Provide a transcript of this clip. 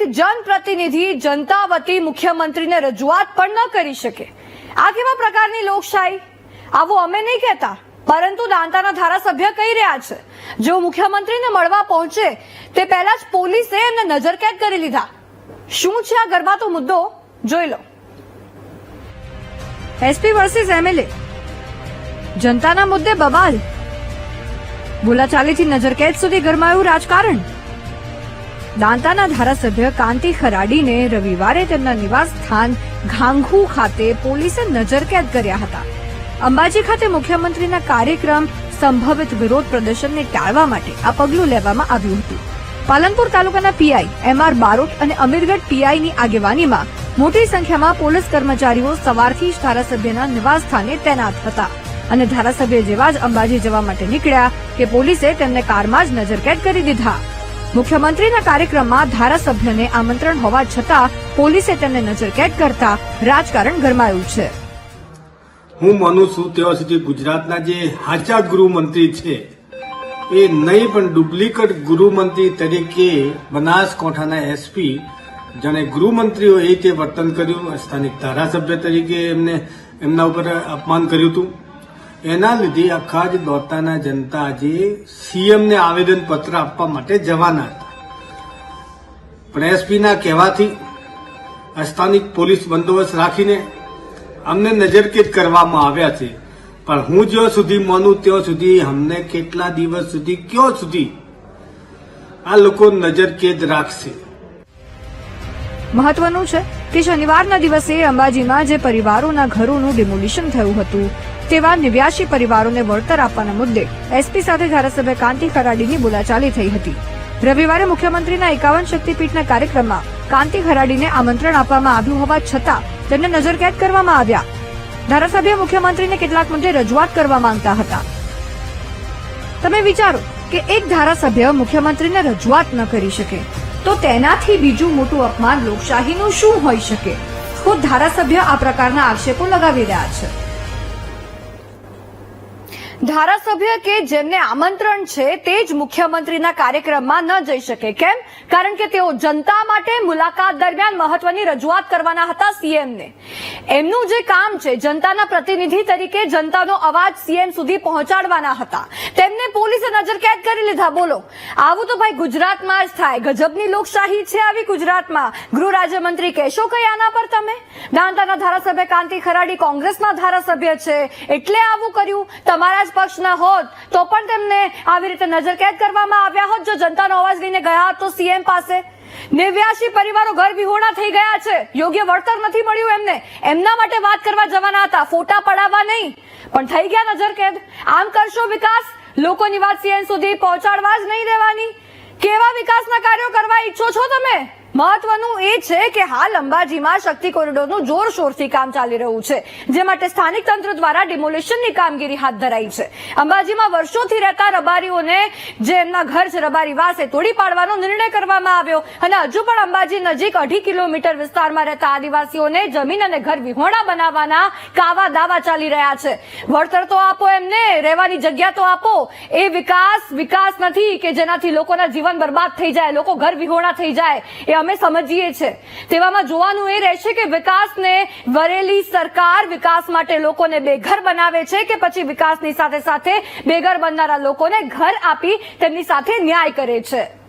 એક જનપ્રતિનિધિ જનતા વતી મુખ્યમંત્રીને રજૂઆત પણ ન કરી શકે. આ કેવા પ્રકારની લોકશાહી? આવું અમે નહીં કહેતા, પરંતુ દાંતાના ધારાસભ્ય કહી રહ્યા છે. જેઓ મુખ્યમંત્રીને મળવા પહોંચે, તે પહેલા જ પોલીસે એમને નજરકેદ કરી લીધા. શું છે આ ગરબાતો મુદ્દો? જોઈ લો. એસપી વર્સિસ એમએલએ જનતાના મુદ્દે બબાલ બોલાચાલીથી નજરકેદ સુધી ગરમાયું રાજકારણ. દાંતાના ધારાસભ્ય કાંતિ ખરાડીને રવિવારે તેમના નિવાસ સ્થાન ઘાંઘુ ખાતે પોલીસે નજરકેદ કર્યા હતા. અંબાજી ખાતે મુખ્યમંત્રીના કાર્યક્રમ સંભવિત વિરોધ પ્રદર્શનને ટાળવા માટે આ પગલું લેવામાં આવ્યું હતું. પાલનપુર તાલુકાના પીઆઈ એમઆર બારોટ અને અમીરગઢ પીઆઈની આગેવાનીમાં મોટી સંખ્યામાં પોલીસ કર્મચારીઓ સવારથી જ ધારાસભ્યના નિવાસ સ્થાને તૈનાત હતા અને ધારાસભ્ય જેવા જ અંબાજી જવા માટે નીકળ્યા કે પોલીસે તેમને કારમાં જ નજરકેદ કરી દીધા. મુખ્યમંત્રીના કાર્યક્રમમાં ધારાસભ્યને આમંત્રણ હોવા છતાં પોલીસે તેમને નજરકેદ કરતા રાજકારણ ગરમાયું છે. હું માનું છું તેવા સુધી ગુજરાતના જે હાચા ગૃહમંત્રી છે, એ નહીં પણ ડુપ્લિકેટ ગૃહમંત્રી તરીકે બનાસકાંઠાના એસપી જાણે ગૃહમંત્રીઓ એ તે વર્તન કર્યું, સ્થાનિક ધારાસભ્ય તરીકે એમને એમના ઉપર અપમાન કર્યું હતું. એના લીધે આખા જ દોતાના જનતા આજે સીએમને આવેદન પત્ર આપવા માટે જવાના હતા. પણ એસપીના કહેવાથી સ્થાનિક પોલીસ બંદોબસ્ત રાખીને અમને નજરકેદ કરવામાં આવ્યા છે. પણ હું જ્યાં સુધી માનું ત્યાં સુધી અમને કેટલા દિવસ સુધી, ક્યાં સુધી આ લોકો નજરકેદ રાખશે? મહત્વનું છે કે શનિવારના દિવસે અંબાજીમાં જે પરિવારોના ઘરોનું ડિમોલિશન થયું હતું, તેવા નેવ્યાશી પરિવારોને વળતર આપવાના મુદ્દે એસપી સાથે ધારાસભ્ય કાંતિ ખરાડીની બોલાચાલી થઈ હતી. રવિવારે મુખ્યમંત્રીના એકાવન શક્તિપીઠના કાર્યક્રમમાં કાંતિ ખરાડીને આમંત્રણ આપવામાં આવ્યું હોવા છતાં તેમને નજરકેદ કરવામાં આવ્યા. ધારાસભ્ય મુખ્યમંત્રીને કેટલાક મુદ્દે રજૂઆત કરવા માંગતા હતા. તમે વિચારો કે એક ધારાસભ્ય મુખ્યમંત્રીને રજૂઆત ન કરી શકે. તો તેનાથી બીજું મોટું અપમાન લોકશાહીનું શું હોઈ શકે? ખુદ ધારાસભ્ય આ પ્રકારના આક્ષેપો લગાવી રહ્યા છે. ધારાસભ્ય કે જેમને આમંત્રણ છે તે જ મુખ્યમંત્રીના કાર્યક્રમમાં ન જઈ શકે, કેમ? કારણ કે તેઓ જનતા માટે મુલાકાત દરમિયાન મહત્વની રજૂઆત કરવાના હતા સીએમને. એમનું જે કામ છે, જનતાના પ્રતિનિધિ તરીકે જનતાનો અવાજ સીએમ સુધી પહોંચાડવાના હતા. તેમને પોલીસે નજરકેદ કરી લીધા. બોલો, આવું તો ભાઈ ગુજરાતમાં જ થાય. ગજબની લોકશાહી છે આવી ગુજરાતમાં. ગૃહ રાજ્યમંત્રી કહેશો કઈ આના પર તમે? દાંતાના ધારાસભ્ય કાંતિ ખરાડી કોંગ્રેસના ધારાસભ્ય છે. એટલે આવું કર્યું. તમારા જ પક્ષના હોત, તો પણ તેમને આવી રીતે નજરકેદ કરવામાં આવ્યા હોત. જો જનતાનો અવાજ લઈને ગયા તો સીએમ પાસે નેવ્યાશી પરિવારો ઘર વિહોણા થઈ ગયા છે. યોગ્ય વળતર નથી મળ્યું એમને. એમના માટે વાત કરવા જવાના હતા. ફોટા પડાવવા નહીં. પણ થઈ ગયા નજરકેદ આમ કરશો વિકાસ? લોકોની વાત સીએમ સુધી પહોંચાડવા જ નહીં દેવાની. કેવા વિકાસના કાર્યો કરવા ઈચ્છો છો તમે? મહત્વનું એ છે કે હાલ અંબાજીમાં શક્તિ કોરિડોરનું જોરશોરથી કામ ચાલી રહ્યું છે, જે માટે સ્થાનિક તંત્ર દ્વારા ડિમોલિશનની કામગીરી હાથ ધરાઈ છે. અંબાજીમાં વર્ષોથી રહેતા રબારીઓને જે એમના ઘર છે, રબારી વાસે તોડી પાડવાનો નિર્ણય કરવામાં આવ્યો અને હજુ પણ અંબાજી નજીક અઢી કિલોમીટર વિસ્તારમાં રહેતા આદિવાસીઓને જમીન અને ઘર વિહોણા બનાવવાના કાવા દાવા ચાલી રહ્યા છે. વળતર તો આપો એમને, રહેવાની જગ્યા તો આપો. એ વિકાસ વિકાસ નથી કે જેનાથી લોકોના જીવન બરબાદ થઈ જાય, લોકો ઘર વિહોણા થઈ જાય. એ અમે સમજીએ છે. તેવામાં જોવાનું એ રહેશે કે વિકાસને વરેલી સરકાર વિકાસ માટે લોકોને બેઘર બનાવે છે કે પછી વિકાસની સાથે સાથે બેઘર બનનારા લોકોને ઘર આપી તેમની સાથે ન્યાય કરે છે.